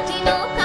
বাজিলো